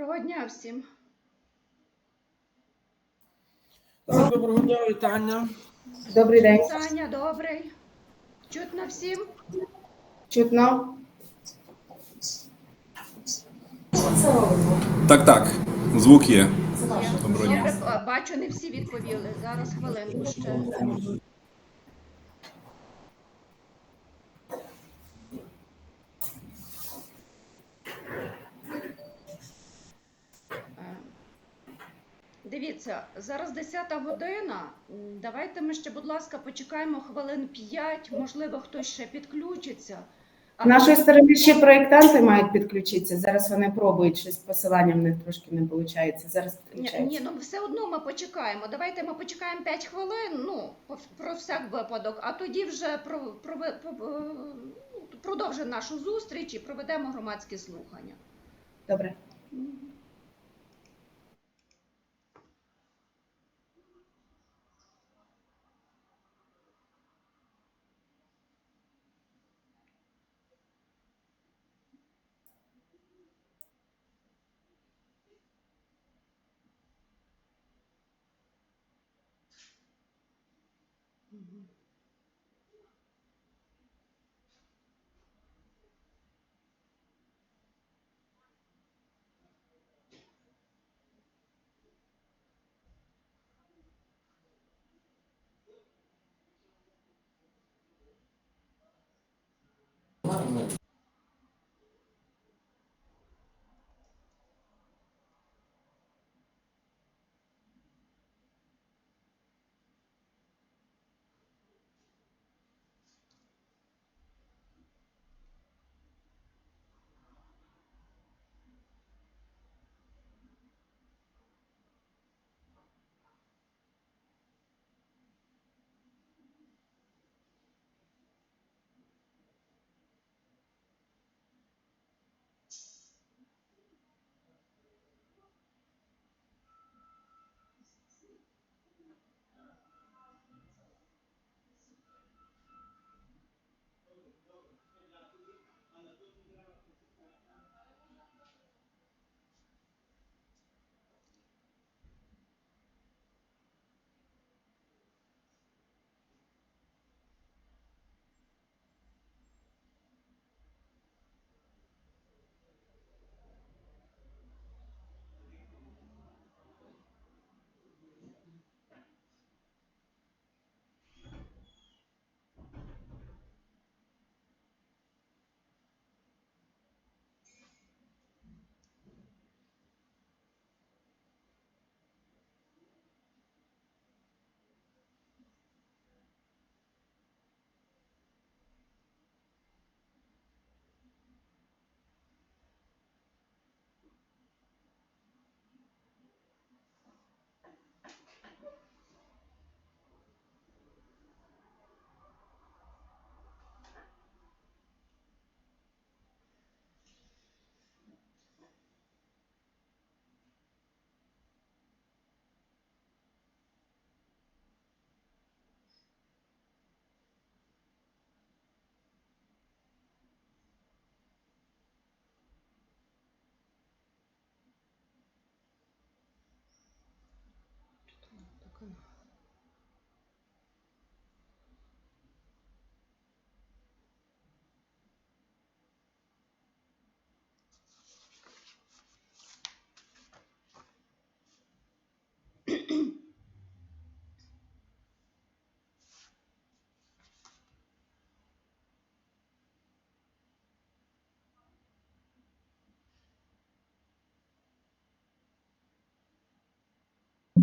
Доброго дня всім. Так, доброго дня, вітання. Добрий день. Таня, добрий. Чутно всім? Чутно? Так, так, звук є. Я Доброго дня. добре а, бачу, не всі відповіли. Зараз хвилинку ще. Дивіться, зараз 10 година. Давайте ми ще, будь ласка, почекаємо хвилин 5, можливо, хтось ще підключиться. З нашої сторони ще проєктанти мають підключитися. Зараз вони пробують щось посилання в них трошки не виходить. Зараз Ні, ні, ну все одно ми почекаємо. Давайте ми почекаємо 5 хвилин, ну, про всяк випадок, а тоді вже про, про, про, ну, продовжимо нашу зустріч і проведемо громадські слухання. Добре. ну,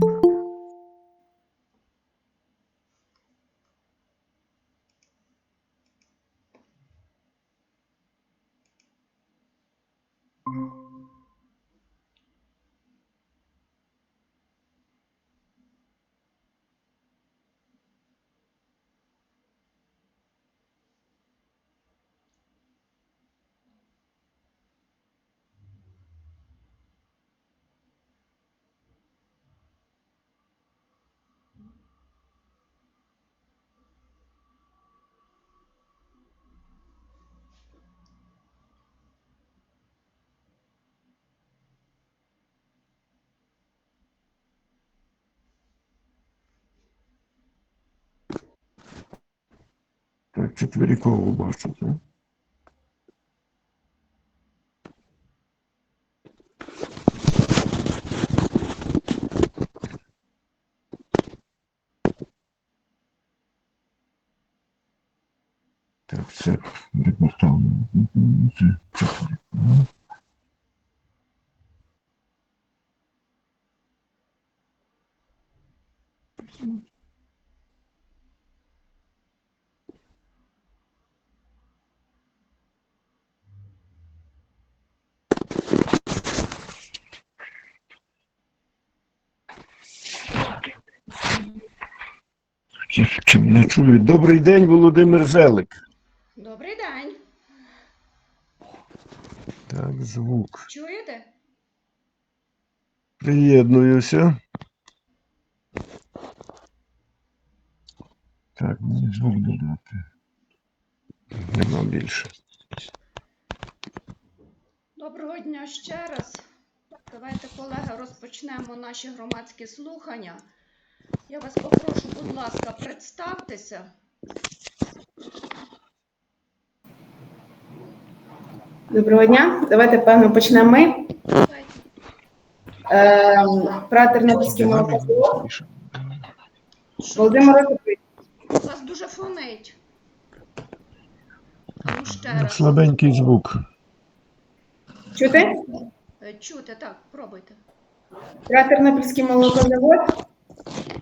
Thank mm -hmm. you. Четверікову бачите. так? все, департамент. Це Ті, що мене чують. Добрий день, Володимир Зелик. Добрий день. Так, звук. Чуєте? Приєднуюся. Так, мені звук додати. Нема більше. Доброго дня ще раз. Давайте, колеги, розпочнемо наші громадські слухання. Я вас попрошу, будь ласка, представтеся. Доброго дня. Давайте, певно, почнемо ми. Ем, Про Тернопільський молокозавод. Володимир Осипович, У вас дуже фонить. Ну, ще раз. Слабенький звук. чути? Е, Чути, так, пробуйте. Про Тернопільський молокозавод.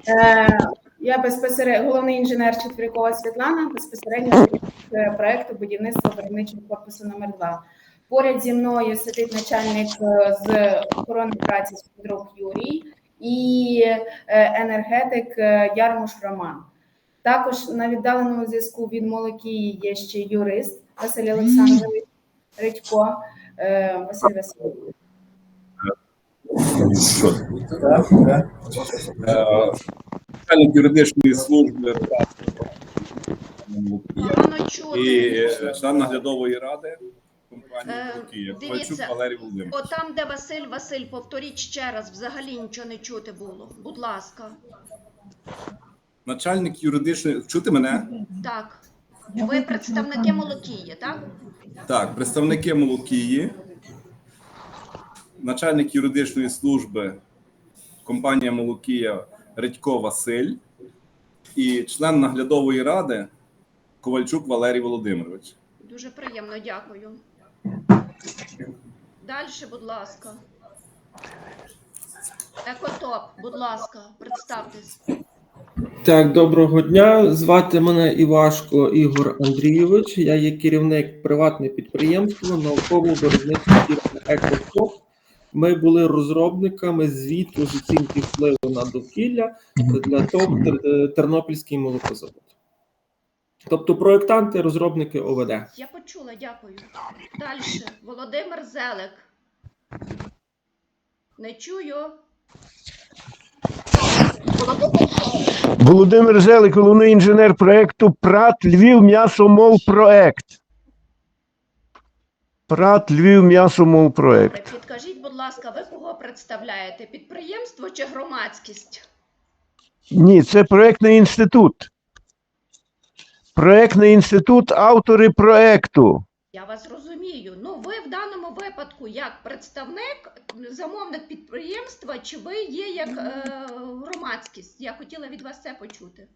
Е, Я безпосередньо головний інженер Четвіркова Світлана, безпосередньо е, проекту будівництва виробничого корпусу номер 2 Поряд зі мною сидить начальник е, з охорони праці Спідрук Юрій і енергетик Ярмуш Роман. Також на віддаленому зв'язку від Молокії є ще юрист Василь Олександрович Редько. Василь Васильович. Що? Е, Начальник юридичної служби і член наглядової ради компанії Е, дивіться, Ковальчук Валерій Володимирович. Отам, де Василь Василь, повторіть ще раз, взагалі нічого не чути було. Будь ласка. Начальник юридичної. Чути мене? Так. Ви представники Молокії, так? Так, представники Молокії, начальник юридичної служби компанія Молокія Редько Василь і член наглядової ради Ковальчук Валерій Володимирович. Дуже приємно, дякую. Далі, будь ласка. Екотоп, будь ласка, представтесь. Так, доброго дня. Звати мене Івашко Ігор Андрійович. Я є керівник приватного підприємства науково-виробничої фірми «Екотоп». Ми були розробниками звіту з оцінки впливу на довкілля для ТОП Тернопільський молокозавод. Тобто проєктанти, розробники ОВД. Я почула, дякую. Далі. Володимир Зелек. Не чую. Володимир Зелик, головний інженер проекту ПРАТ Львів М'ясомол Проект. ПРАТ Львів М'ясомол Проект. Добре, підкажіть, будь ласка, ви кого представляєте? Підприємство чи громадськість? Ні, це проектний інститут. Проектний інститут, автори проекту. Я вас розумію. Ну, ви в даному випадку як представник, замовник підприємства, чи ви є як е, громадськість? Я хотіла від вас це почути.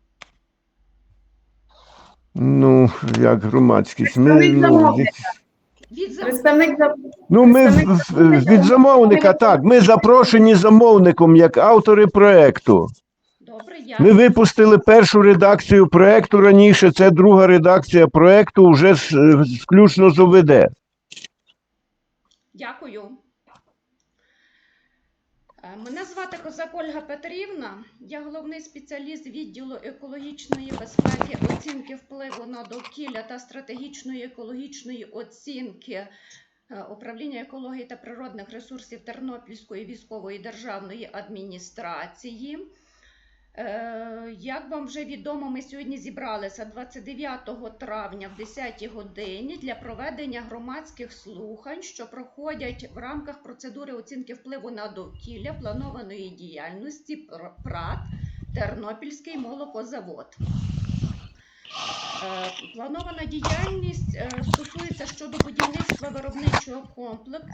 Ну, як громадськість. Ми, ну, замовника. Від зам... Представник ну, ми Представник від замовника, так. Ми запрошені замовником як автори проекту. Добре, я Ми випустили першу редакцію проекту раніше. Це друга редакція проекту, вже з- е, включно з ОВД. дякую. Мене звати Козак Ольга Петрівна. Я головний спеціаліст відділу екологічної безпеки, оцінки впливу на довкілля та стратегічної екологічної оцінки е, управління екології та природних ресурсів Тернопільської військової державної адміністрації. Е, Як вам вже відомо, ми сьогодні зібралися 29 травня в 10 годині для проведення громадських слухань, що проходять в рамках процедури оцінки впливу на довкілля планованої діяльності Пр- ПРАТ Тернопільський молокозавод. Е, Планована діяльність е, стосується щодо будівництва виробничого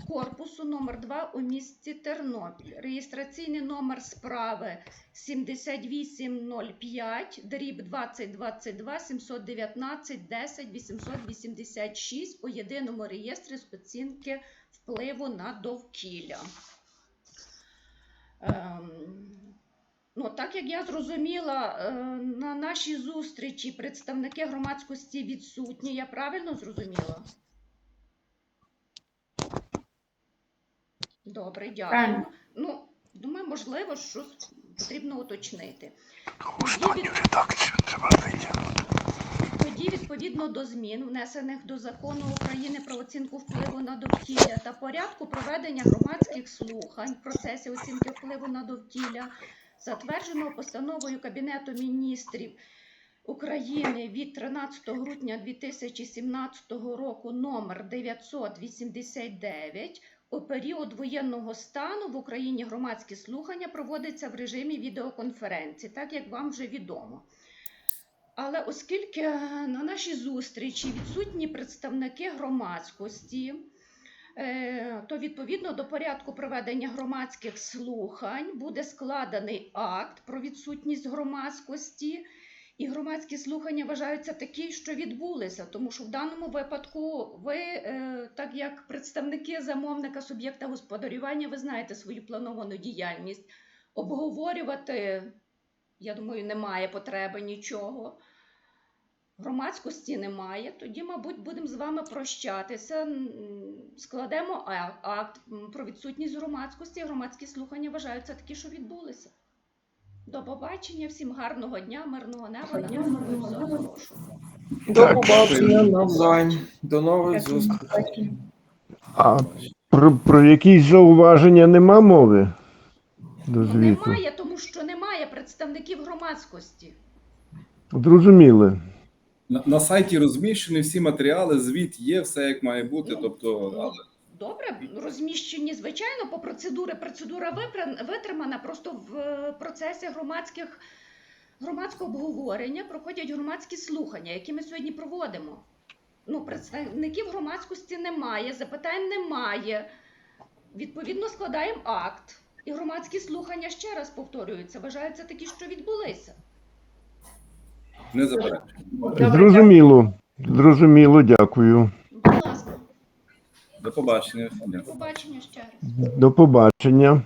корпусу номер 2 у місті Тернопіль. Реєстраційний номер справи 7805, дріб 2022 719 10 886 у єдиному реєстрі з оцінки впливу на довкілля. Ну, так як я зрозуміла, е, на нашій зустрічі представники громадськості відсутні. Я правильно зрозуміла? Добре, дякую. Ну, думаю, можливо, щось потрібно уточнити. Останню редакцію треба витягнути. Тоді, відповідно до змін, внесених до закону України про оцінку впливу на довкілля та порядку проведення громадських слухань в процесі оцінки впливу на довкілля, затвердженого постановою Кабінету міністрів України від 13 грудня 2017 року номер 989, у період воєнного стану в Україні громадські слухання проводяться в режимі відеоконференції, так як вам вже відомо. Але оскільки на нашій зустрічі відсутні представники громадськості, то відповідно до порядку проведення громадських слухань буде складений акт про відсутність громадськості. І громадські слухання вважаються такі, що відбулися, тому що в даному випадку ви, е, так як представники замовника суб'єкта господарювання, ви знаєте свою плановану діяльність. Обговорювати, я думаю, немає потреби нічого. Громадськості немає, тоді, мабуть, будемо з вами прощатися. Складемо акт про відсутність громадськості. Громадські слухання вважаються такі, що відбулися. До побачення, всім гарного дня, мирного неба. За запрошення. До побачення навзаєм. До нових зустрічей. А про, про якісь зауваження нема мови до звіту? Немає, тому що немає представників громадськості. Зрозуміли. На, на сайті розміщені всі матеріали, звіт є, все як має бути. Тобто, але Добре, розміщені, звичайно, по процедури. Процедура витримана. Просто в е, процесі громадських громадського обговорення проходять громадські слухання, які ми сьогодні проводимо. Ну, представників громадськості немає, запитань немає. Відповідно, складаємо акт. І громадські слухання ще раз повторюються. Вважаються такі, що відбулися. Не заперечуємо. Зрозуміло. Зрозуміло, дякую. Будь ласка, До побачення. до побачення ще раз. До побачення.